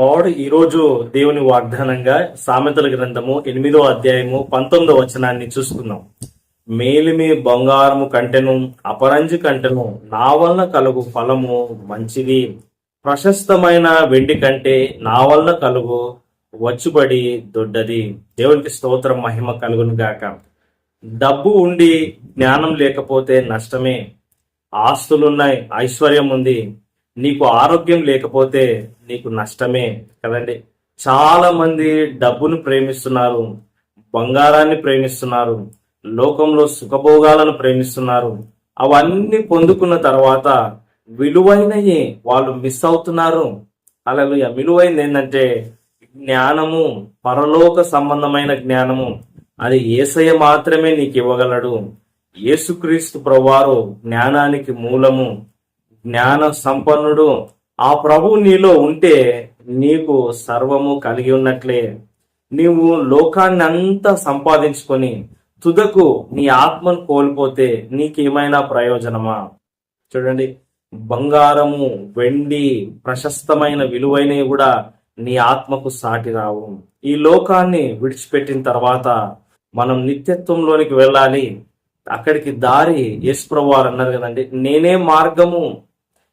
Lord ఈరోజు దేవుని వాగ్దానంగా సామెతల గ్రంథము ఎనిమిదో అధ్యాయము పంతొమ్మిదో వచనాన్ని చూసుకుందాం. మేలిమి బంగారము కంటెను అపరంజి కంటెను నా వలన కలుగు ఫలము మంచిది. ప్రశస్తమైన వెండి కంటే నా వలన కలుగు వచ్చుబడి దొడ్డది. దేవునికి స్తోత్రం మహిమ కలుగును గాక. డబ్బు ఉండి జ్ఞానం లేకపోతే నష్టమే. ఆస్తులున్నాయి ఐశ్వర్యం ఉంది. నీకు ఆరోగ్యం లేకపోతే నీకు నష్టమే కదండి. చాలా మంది డబ్బును ప్రేమిస్తున్నారు బంగారాన్ని ప్రేమిస్తున్నారు లోకంలో సుఖభోగాలను ప్రేమిస్తున్నారు. అవన్నీ పొందుకున్న తర్వాత విలువైనవి వాళ్ళు మిస్ అవుతున్నారు. అలా విలువైంది ఏంటంటే జ్ఞానము పరలోక సంబంధమైన జ్ఞానము. అది ఏసయ మాత్రమే నీకు ఇవ్వగలడు. యేసుక్రీస్తు ప్రవారు జ్ఞానానికి మూలము. జ్ఞాన సంపన్నుడు. ఆ ప్రభువు నీలో ఉంటే నీకు సర్వము కలిగి ఉన్నట్లే. నీవు లోకాన్ని అంతా సంపాదించుకొని తుదకు నీ ఆత్మను కోల్పోతే నీకేమైనా ప్రయోజనమా? చూడండి బంగారము వెండి ప్రశస్తమైన విలువైనవి కూడా నీ ఆత్మకు సాటి రావు. ఈ లోకాన్ని విడిచిపెట్టిన తర్వాత మనం నిత్యత్వంలోనికి వెళ్ళాలి. అక్కడికి దారి యేసు ప్రభు వారు అన్నారు కదండి నేనే మార్గము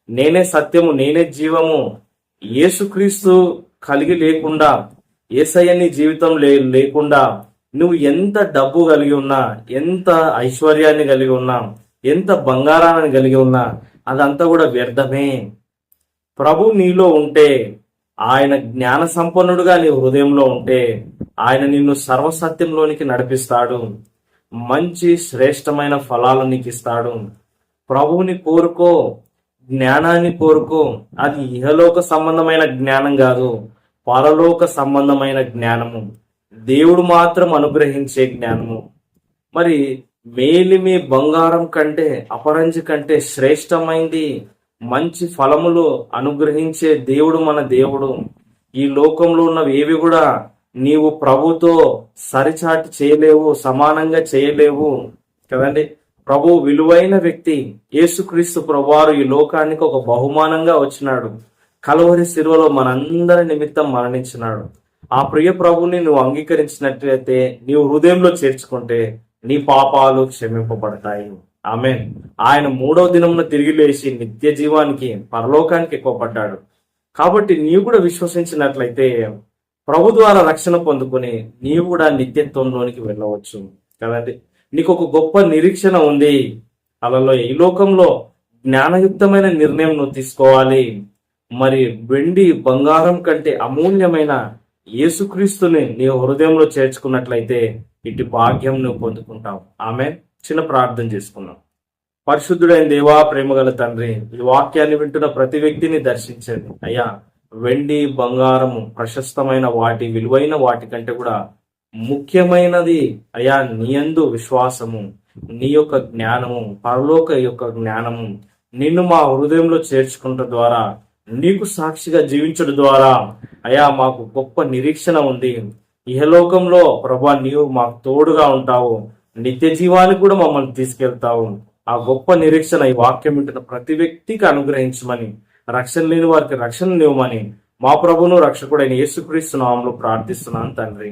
నేనే సత్యము నేనే జీవము. యేసుక్రీస్తు కలిగి లేకుండా ఏసయ్యని జీవితం లే లేకుండా నువ్వు ఎంత డబ్బు కలిగి ఉన్నా ఎంత ఐశ్వర్యాన్ని కలిగి ఉన్నా ఎంత బంగారాన్ని కలిగి ఉన్నా అదంతా కూడా వ్యర్థమే. ప్రభు నీలో ఉంటే ఆయన జ్ఞాన సంపన్నుడుగా నీ హృదయంలో ఉంటే ఆయన నిన్ను సర్వసత్యంలోనికి నడిపిస్తాడు. మంచి శ్రేష్టమైన ఫలాలు నీకు ఇస్తాడు ప్రభువుని కోరుకో జ్ఞానాన్ని కోరుకో. అది ఇహలోక సంబంధమైన జ్ఞానం కాదు పరలోక సంబంధమైన జ్ఞానము. దేవుడు మాత్రం అనుగ్రహించే జ్ఞానము. మరి మేలిమి బంగారం కంటే అపరంజి కంటే శ్రేష్టమైంది మంచి ఫలములు అనుగ్రహించే దేవుడు మన దేవుడు. ఈ లోకంలో ఉన్నవి ఏవి కూడా నీవు ప్రభుతో సరిచాటి చేయలేవు సమానంగా చేయలేవు. కదండి? ప్రభు విలువైన వ్యక్తి యేసుక్రీస్తు ప్రభువారు ఈ లోకానికి ఒక బహుమానంగా వచ్చినాడు. కలవరి శిలువలో మనందరి నిమిత్తం మరణించినాడు. ఆ ప్రియ ప్రభుని నువ్వు అంగీకరించినట్లయితే నీవు హృదయంలో చేర్చుకుంటే నీ పాపాలు క్షమింపబడతాయి. ఆమె ఆయన మూడవ దినమున తిరిగి లేచి నిత్య జీవానికి పరలోకానికి ఎక్కువపడ్డాడు. కాబట్టి నీవు కూడా విశ్వసించినట్లయితే ప్రభు ద్వారా రక్షణ పొందుకుని నీవు కూడా నిత్యత్వంలోనికి వెళ్ళవచ్చు. కదండి? నీకు ఒక గొప్ప నిరీక్షణ ఉంది. అలలో ఈ లోకంలో జ్ఞానయుక్తమైన నిర్ణయం నువ్వు తీసుకోవాలి. మరి వెండి బంగారం కంటే అమూల్యమైన యేసుక్రీస్తుని నీ హృదయంలో చేర్చుకున్నట్లయితే ఇటు భాగ్యం నువ్వు పొందుకుంటావు. ఆమె చిన్న ప్రార్థన చేసుకున్నాం పరిశుద్ధుడైన దేవా ప్రేమగల తండ్రి ఈ వాక్యాన్ని వింటున్న ప్రతి వ్యక్తిని దర్శించండి. అయ్యా వెండి బంగారము ప్రశస్తమైన వాటి విలువైన వాటి కంటే కూడా ముఖ్యమైనది అయా నీ యందు విశ్వాసము నీ యొక్క జ్ఞానము పరలోక యొక్క జ్ఞానము నిన్ను మా హృదయంలో చేర్చుకుంట ద్వారా నీకు సాక్షిగా జీవించడం ద్వారా అయా మాకు గొప్ప నిరీక్షణ ఉంది. ఇహలోకంలో ప్రభా నీవు మాకు తోడుగా ఉంటావు. నిత్య జీవానికి కూడా మమ్మల్ని తీసుకెళ్తావు. ఆ గొప్ప నిరీక్షణ ఈ వాక్యం వింటున్న ప్రతి వ్యక్తికి అనుగ్రహించమని రక్షణ లేని వారికి రక్షణ ఇవ్వమని మా ప్రభును రక్షకుడైన యేసుక్రీస్తు నామంలో ప్రార్థిస్తున్నాను తండ్రి.